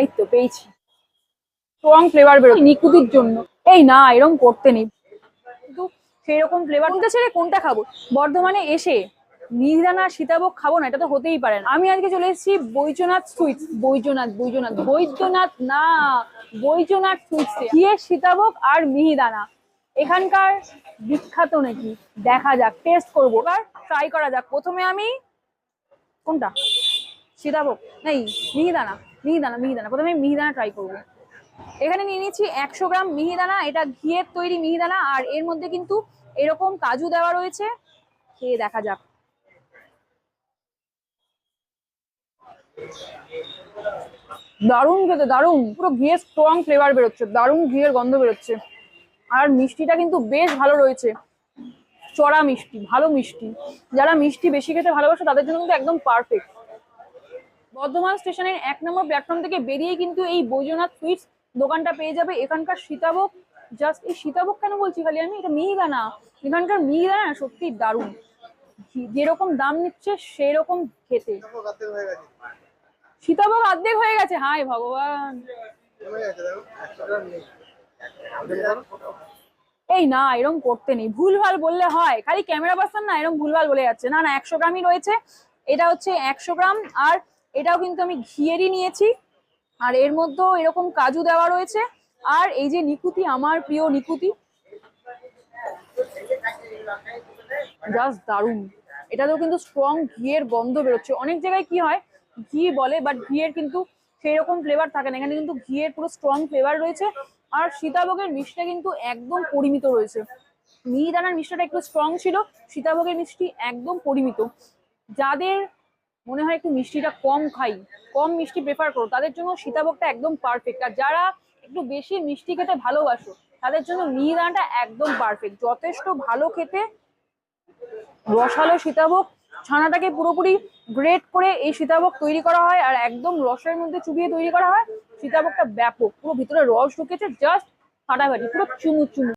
এই তো পেয়েছি। স্ট্রং ফ্লেভার বেরো নিকুতির জন্য। এই না এরকম করতে নেই। কিন্তু সেরকম ফ্লেভার কোনটা ছেড়ে কোনটা খাব? বর্ধমানে এসে মিহিদানা সীতাভোগ খাব না, এটা তো হতেই পারে না। আমি আজকে চলে এসেছি বৈদ্যনাথ সুইটস বৈদ্যনাথ বৈজনাথ, বৈদ্যনাথ না বৈদ্যনাথ সুইটস ঘিয়ের সীতাভোগ আর মিহিদানা। এখানকার বিখ্যাত নাকি? দেখা যাক টেস্ট করব। এবার ট্রাই করা যাক। প্রথমে আমি কোনটা? সীতাভোগ। নেই, মিহিদানা। মিহিদানা মিহিদানা। প্রথমে মিহিদানা ট্রাই করব। এখানে নিয়ে নিচ্ছি একশো গ্রাম মিহিদানা, এটা ঘিয়ের তৈরি মিহিদানা, আর এর মধ্যে কিন্তু এরকম কাজু দেওয়া রয়েছে। খেয়ে দেখা যাক। দারুণ খেতে, দারুণ। পুরো ঘিয়ের স্ট্রং ফ্লেভার বেরোচ্ছে, দারুণ ঘিয়ের গন্ধ বেরোচ্ছে। আর মিষ্টিটা কিন্তু বেশ ভালো রয়েছে। চড়া মিষ্টি, ভালো মিষ্টি। যারা মিষ্টি বেশি খেতে ভালোবাসে, তাদের জন্য কিন্তু একদম পারফেক্ট বর্ধমান স্টেশনের এক নম্বর প্ল্যাটফর্ম থেকে বেরিয়ে কিন্তু এই বৈজনাথ সুইটস দোকানটা পেয়ে যাবে। এখানকার সীতাভোগ জাস্ট এই সীতাভোগ কেন বলছি খালি আমি? এটা মিহিদানা। এখানকার মিহিদানা সত্যি দারুণ। যেরকম দাম নিচ্ছে সেরকম খেতে। সীতাভোগ অর্ধেক হয়ে গেছে। হাই ভগবান। এই না এরকম করতে নেই। ভুলভাল বললে হয়। খালি ক্যামেরা পার্সন না এরকম ভুলভাল বলে যাচ্ছে। না না, একশো গ্রামই রয়েছে। এটা হচ্ছে একশো গ্রাম আর এটাও কিন্তু আমি ঘিয়েরই নিয়েছি। আর এর মধ্যেও এরকম কাজু দেওয়া রয়েছে। আর এই যে নিকুতি, আমার প্রিয় নিকুতি। জাস্ট দারুণ। এটাতেও কিন্তু স্ট্রং ঘিয়ের গন্ধ বেরোচ্ছে। অনেক জায়গায় কি হয়, ঘি বলে বাট ঘিয়ের কিন্তু সেই রকম ফ্লেভার থাকে না। এখানে কিন্তু ঘিয়ের পুরো স্ট্রং ফ্লেভার রয়েছে। আর সীতাভোগের মিষ্টিটা কিন্তু একদম পরিমিত রয়েছে। মিহিদানার মিষ্টিটা একটু স্ট্রং ছিল। সীতাভোগের মিষ্টি একদম পরিমিত। যাদের মনে হয় একটু মিষ্টিটা কম খাই। কম মিষ্টি প্রেফার করো। তাদের জন্য সীতাভোগটা একদম পারফেক্ট আর যারা একটু বেশি মিষ্টি খেতে ভালোবাসো, তাদের জন্য মিহিদানাটা একদম পারফেক্ট যথেষ্ট ভালো খেতে রসালো সীতাভোগ। ছানাটাকে পুরোপুরি গ্রেট করে এই সীতাভোগ তৈরি করা হয় আর একদম রসের মধ্যে চুবিয়ে তৈরি করা হয়। সীতাভোগটা ব্যাপক। পুরো ভিতরে রস ঢুকেছে জাস্ট ফাটাফাটি, পুরো চুমু চুমু